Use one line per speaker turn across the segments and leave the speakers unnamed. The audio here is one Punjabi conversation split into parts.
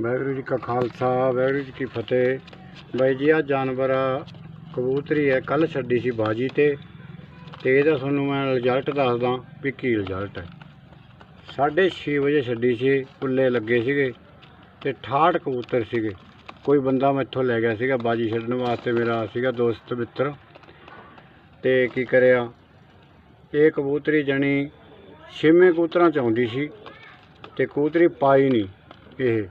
ਵਾਹਿਗੁਰੂ ਜੀ ਕਾ ਖਾਲਸਾ, ਵਾਹਿਗੁਰੂ ਜੀ ਕੀ ਫਤਿਹ। ਬਾਈ ਜੀ ਆ ਜਾਨਵਰ ਕਬੂਤਰੀ ਹੈ ਕੱਲ ਛੱਡੀ ਸੀ ਬਾਜੀ ਤੇ। ਤੇ ਇਹਦਾ ਤੁਹਾਨੂੰ ਮੈਂ ਰਿਜ਼ਲਟ ਦੱਸਦਾ ਵੀ ਕੀ ਰਿਜ਼ਲਟ ਹੈ। 6:30 ਵਜੇ ਛੱਡੀ ਸੀ, ਪੁੱਲੇ ਲੱਗੇ ਸੀਗੇ ਤੇ 68 ਕਬੂਤਰ ਸੀਗੇ। ਕੋਈ ਬੰਦਾ ਮੈਥੋਂ ਲੈ ਗਿਆ ਸੀਗਾ ਬਾਜੀ ਛੱਡਣ ਵਾਸਤੇ, ਮੇਰਾ ਸੀਗਾ ਦੋਸਤ ਮਿੱਤਰ। ਤੇ ਕੀ ਕਰਿਆ? ਇਹ ਕਬੂਤਰੀ ਜਣੀ ਛੇਵੇਂ ਕਬੂਤਰਾਂ ਚ ਆਉਂਦੀ ਸੀ ਤੇ ਕਬੂਤਰੀ ਪਾਈ ਨਹੀਂ ਇਹ।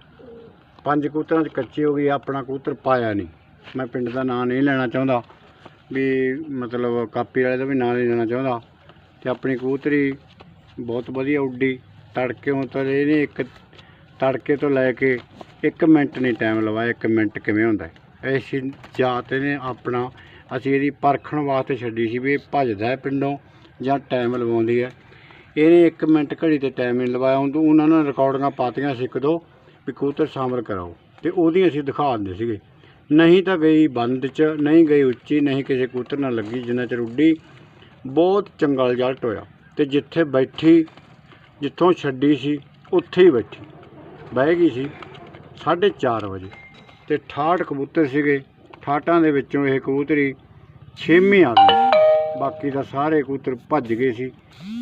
ਪੰਜ ਕਬੂਤਰਾਂ ਚ ਕੱਚੀ ਹੋ ਗਈ ਆਪਣਾ ਕਬੂਤਰ ਪਾਇਆ ਨਹੀਂ। ਮੈਂ ਪਿੰਡ ਦਾ ਨਾਂ ਨਹੀਂ ਲੈਣਾ ਚਾਹੁੰਦਾ। ਵੀ ਮਤਲਬ ਕਾਪੀ ਵਾਲੇ ਦਾ ਵੀ ਨਾਂ ਨਹੀਂ ਲੈਣਾ ਚਾਹੁੰਦਾ। ਤੇ ਆਪਣੀ ਕਬੂਤਰੀ ਬਹੁਤ ਵਧੀਆ ਉੱਡੀ। ਤੜਕੇ ਤਾਂ ਇਹਨੇ ਇੱਕ ਤੜਕੇ ਤੋਂ ਲੈ ਕੇ 1 ਮਿੰਟ ਨਹੀਂ ਟਾਈਮ ਲਵਾਇਆ 1 ਮਿੰਟ ਕਿਵੇਂ ਹੁੰਦਾ ਇਸ ਐਸੀ ਜਾਤ ਇਹਨੇ ਆਪਣਾ, ਅਸੀਂ ਇਹਦੀ ਪਰਖਣ ਵਾਸਤੇ ਛੱਡੀ ਸੀ ਵੀ ਇਹ ਭੱਜਦਾ ਹੈ ਪਿੰਡੋਂ ਜਾਂ ਟਾਈਮ ਲਵਾਉਂਦੀ ਹੈ। ਇਹਨੇ 1 ਮਿੰਟ ਘੜੀ ਤੇ ਟਾਈਮ ਨਹੀਂ ਲਵਾਇਆ। ਉਹਨੂੰ ਉਹਨਾਂ ਨੇ ਰਿਕਾਰਡਿੰਗਾਂ ਪਾਤੀਆਂ ਸੀ ਇੱਕ ਦੋ। ਵੀ ਕਬੂਤਰ ਸ਼ਾਮਲ ਕਰਾਓ ਤੇ ਉਹਦੀ ਅਸੀਂ ਦਿਖਾ ਦਿੰਦੇ ਸੀਗੇ। ਨਹੀਂ ਤਾਂ ਗਈ ਬੰਦ ਚ, ਨਹੀਂ ਗਈ ਉੱਚੀ, ਨਹੀਂ ਕਿਸੇ ਕਬੂਤਰ ਨਾਲ ਲੱਗੀ ਜਿੰਨਾ ਚਿਰ ਉੱਡੀ। ਬਹੁਤ ਚੰਗਾ ਰਿਜ਼ਲਟ ਹੋਇਆ। ਤੇ ਜਿੱਥੇ ਬੈਠੀ, ਜਿੱਥੋਂ ਛੱਡੀ ਸੀ, ਉੱਥੇ ਹੀ ਬੈਠੀ। ਬਹਿ ਗਈ ਸੀ 4:30 ਵਜੇ। ਤੇ 68 ਕਬੂਤਰ ਸੀਗੇ। 68 ਦੇ ਵਿੱਚੋਂ ਇਹ ਕਬੂਤਰੀ ਛੇਵੀਂ ਆ ਗਈ। ਬਾਕੀ ਦਾ ਸਾਰੇ ਕਬੂਤਰ ਭੱਜ ਗਏ ਸੀ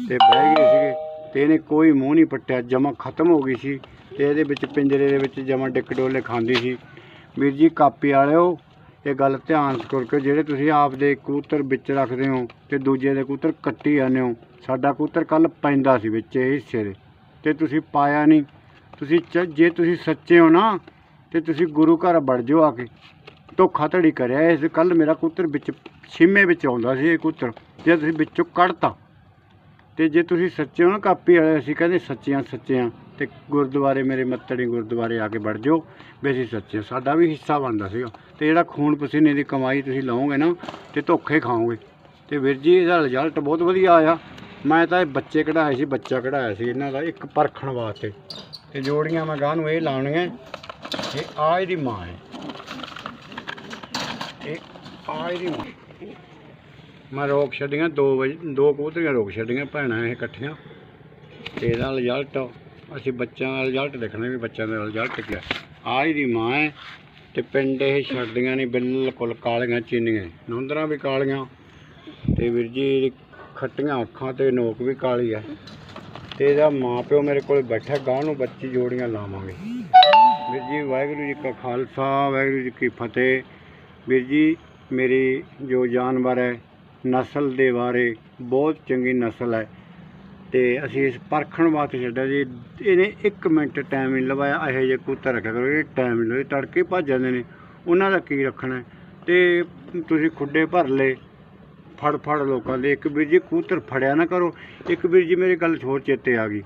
ਤੇ ਬਹਿ ਗਏ ਸੀਗੇ। ਤੇ ਇਹਨੇ ਕੋਈ ਮੂੰਹ ਨਹੀਂ ਪੱਟਿਆ, ਜਮਾ ਖਤਮ ਹੋ ਗਈ ਸੀ ਤੇ ਇਹਦੇ ਵਿੱਚ ਪਿੰਜਰੇ ਦੇ ਵਿੱਚ ਜਮਾ ਡਿੱਕ ਡੋਲੇ ਖਾਂਦੀ ਸੀ। ਵੀਰ ਜੀ, ਕਾਪੀ ਵਾਲਿਓ, ਇਹ ਗੱਲ ਧਿਆਨ ਕਰਕੇ ਜਿਹੜੇ ਤੁਸੀਂ ਆਪਦੇ ਕਬੂਤਰ ਵਿੱਚ ਰੱਖਦੇ ਹੋ ਤੇ ਦੂਜੇ ਦੇ ਕਬੂਤਰ ਕੱਟੀ ਜਾਂਦੇ ਹੋ, ਸਾਡਾ ਕਬੂਤਰ ਕੱਲ ਪੈਂਦਾ ਸੀ ਵਿੱਚ ਇਹ ਹਿੱਸੇ ਦੇ ਤੇ ਤੁਸੀਂ ਪਾਇਆ ਨਹੀਂ। ਤੁਸੀਂ ਚ- ਜੇ ਤੁਸੀਂ ਸੱਚੇ ਹੋ ਨਾ, ਤੇ ਤੁਸੀਂ ਗੁਰੂ ਘਰ ਵੜ ਜਾਓ ਆ ਕੇ। ਧੋਖਾ ਧੜੀ ਕਰਿਆ ਇਸ ਕੱਲ ਮੇਰਾ ਕਬੂਤਰ ਵਿੱਚ, ਛਿਮੇ ਵਿੱਚ ਆਉਂਦਾ ਸੀ ਇਹ ਕਬੂਤਰ, ਜੇ ਤੁਸੀਂ ਵਿੱਚੋਂ ਕੱਢਤਾ। ਤੇ ਜੇ ਤੁਸੀਂ ਸੱਚੇ ਹੋ ਨਾ, ਕਾਪੀ ਵਾਲੇ, ਅਸੀਂ ਕਹਿੰਦੇ ਸੱਚਿਆਂ ਸੱਚਿਆਂ। ਤੇ ਗੁਰਦੁਆਰੇ, ਮੇਰੇ ਮੱਤੜੀ ਗੁਰਦੁਆਰੇ ਆ ਕੇ ਵੜ ਜਾਓ। ਵੀ ਅਸੀਂ ਸੱਚੇ ਹਾਂ। ਸਾਡਾ ਵੀ ਹਿੱਸਾ ਬਣਦਾ ਸੀਗਾ। ਤੇ ਜਿਹੜਾ ਖੂਨ ਪਸੀਨੇ ਦੀ ਕਮਾਈ ਤੁਸੀਂ ਲਓਗੇ ਨਾ, ਤੇ ਧੋਖੇ ਖਾਓਗੇ। ਤੇ ਵੀਰ ਜੀ, ਇਹਦਾ ਰਿਜ਼ਲਟ ਬਹੁਤ ਵਧੀਆ ਆਇਆ। ਮੈਂ ਤਾਂ ਇਹ ਬੱਚੇ ਕਢਾਏ ਸੀ, ਬੱਚਾ ਕਢਾਇਆ ਸੀ। ਇਹਨਾਂ ਦਾ ਇੱਕ ਪਰਖਣ ਵਾਸਤੇ। ਤੇ ਜੋੜੀਆਂ ਮੈਂ ਗਾਂ ਨੂੰ ਇਹ ਲਾਉਣੀਆਂ। ਇਹ ਆ ਇਹਦੀ ਮਾਂ ਹੈ। ਇਹ ਆ ਇਹਦੀ ਮਾਂ। ਮੈਂ ਰੋਕ ਛੱਡੀਆਂ 2 ਵਜੇ, ਦੋ ਕਬੂਤਰੀਆਂ ਰੋਕ ਛੱਡੀਆਂ, ਭੈਣਾਂ ਇਹ ਇਕੱਠੀਆਂ। ਤੇ ਇਹਦਾ ਰਿਜ਼ਲਟ ਅਸੀਂ ਬੱਚਿਆਂ ਦਾ ਰਿਜ਼ਲਟ ਦੇਖਣਾ ਵੀ ਬੱਚਿਆਂ ਦਾ ਰਿਜ਼ਲਟ ਕੀ ਹੈ ਆ ਇਹਦੀ ਮਾਂ ਹੈ ਤੇ ਪਿੰਡ ਇਹ ਛੱਡਦੀਆਂ ਨਹੀਂ, ਬਿਲਕੁਲ ਕਾਲੀਆਂ ਚੀਨੀਆਂ। ਨੁੰਦਰਾਂ ਵੀ ਕਾਲੀਆਂ ਤੇ ਵੀਰ ਜੀ ਇਹਦੀ ਖੱਟੀਆਂ ਅੱਖਾਂ ਤੇ ਨੋਕ ਵੀ ਕਾਲੀ ਹੈ ਤੇ ਇਹਦਾ ਮਾਂ ਪਿਓ ਮੇਰੇ ਕੋਲ ਬੈਠਾ ਗਾਂ ਨੂੰ ਬੱਚੀ ਜੋੜੀਆਂ ਲਾਵਾਂਗੇ। ਵੀਰ ਜੀ, ਵਾਹਿਗੁਰੂ ਜੀ ਕਾ ਖਾਲਸਾ, ਵਾਹਿਗੁਰੂ ਜੀ ਕੀ ਫਤਿਹ। ਵੀਰ ਜੀ, ਮੇਰੀ ਜੋ ਜਾਨਵਰ ਹੈ ਨਸਲ ਦੇ ਬਾਰੇ ਬਹੁਤ ਚੰਗੀ ਨਸਲ ਹੈ। ਤੇ ਅਸੀਂ ਇਸ ਪਰਖਣ ਵਾਸਤੇ ਛੱਡਿਆ ਜੀ। ਇਹਨੇ 1 ਮਿੰਟ ਟਾਈਮ ਨਹੀਂ ਲਵਾਇਆ। ਇਹੋ ਜਿਹੇ ਕਬੂਤਰ ਰੱਖਿਆ ਕਰੋ, ਇਹ ਟਾਈਮ ਨਹੀਂ ਲਵਾਏ ਤੜਕੇ ਭੱਜ ਜਾਂਦੇ ਨੇ। ਉਹਨਾਂ ਦਾ ਕੀ ਰੱਖਣਾ ਹੈ? ਤੇ ਤੁਸੀਂ ਖੁੱਡੇ ਭਰ ਲਏ। ਫੜ ਫੜ ਲੋਕਾਂ ਦੇ। ਇੱਕ ਵੀਰ ਜੀ, ਕਬੂਤਰ ਫੜਿਆ ਨਾ ਕਰੋ। ਇੱਕ ਵੀਰ ਜੀ, ਮੇਰੀ ਗੱਲ ਹੋਰ ਚੇਤੇ ਆ ਗਈ।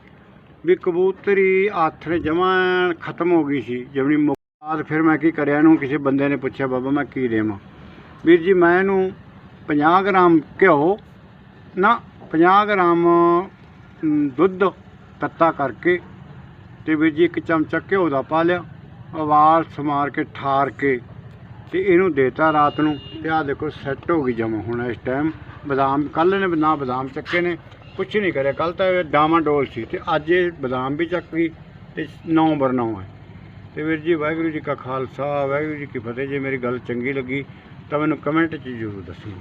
ਵੀ ਕਬੂਤਰੀ ਆਥਰੇ ਜਮਾਂ ਖਤਮ ਹੋ ਗਈ ਸੀ। ਜਮਣੀ ਬਾਅਦ ਫਿਰ ਮੈਂ ਕੀ ਕਰਿਆ? ਇਹਨੂੰ ਕਿਸੇ ਬੰਦੇ ਨੇ ਪੁੱਛਿਆ, ਬਾਬਾ, ਮੈਂ ਕੀ ਦੇਵਾਂ? ਵੀਰ ਜੀ, ਮੈਂ ਇਹਨੂੰ 50 ਗ੍ਰਾਮ ਘਿਓ, ਨਾ 50 ਗ੍ਰਾਮ ਦੁੱਧ ਤੱਤਾ ਕਰਕੇ ਤੇ ਵੀਰ ਜੀ ਇੱਕ ਚਮਚਾ ਘਿਓ ਦਾ ਪਾ ਲਿਆ, ਉਬਾਲ ਸਮਾਰ ਕੇ ਠਾਰ ਕੇ ਤੇ ਇਹਨੂੰ ਦੇਤਾ ਰਾਤ ਨੂੰ ਤੇ ਆਹ ਦੇਖੋ ਸੈੱਟ ਹੋ ਗਈ ਜਮਾ ਹੁਣ ਇਸ ਟਾਈਮ ਬਦਾਮ ਕੱਲ ਨੇ ਨਾ ਬਦਾਮ ਚੱਕੇ ਨੇ, ਕੁਛ ਨਹੀਂ ਕਰਿਆ ਕੱਲ ਤਾਂ ਇਹ ਡੋਲ ਸੀ ਤੇ ਅੱਜ ਇਹ ਬਦਾਮ ਵੀ ਚੱਕ ਗਈ ਤੇ 9 ਬਰ 9 ਹੈ। ਤੇ ਵੀਰ ਜੀ, ਵਾਹਿਗੁਰੂ ਜੀ ਕਾ ਖਾਲਸਾ, ਵਾਹਿਗੁਰੂ ਜੀ ਕੀ ਫਤਿਹ। ਜੇ ਮੇਰੀ ਗੱਲ ਚੰਗੀ ਲੱਗੀ ਤਾਂ ਮੈਨੂੰ ਕਮੈਂਟ 'ਚ ਜ਼ਰੂਰ ਦੱਸੋ।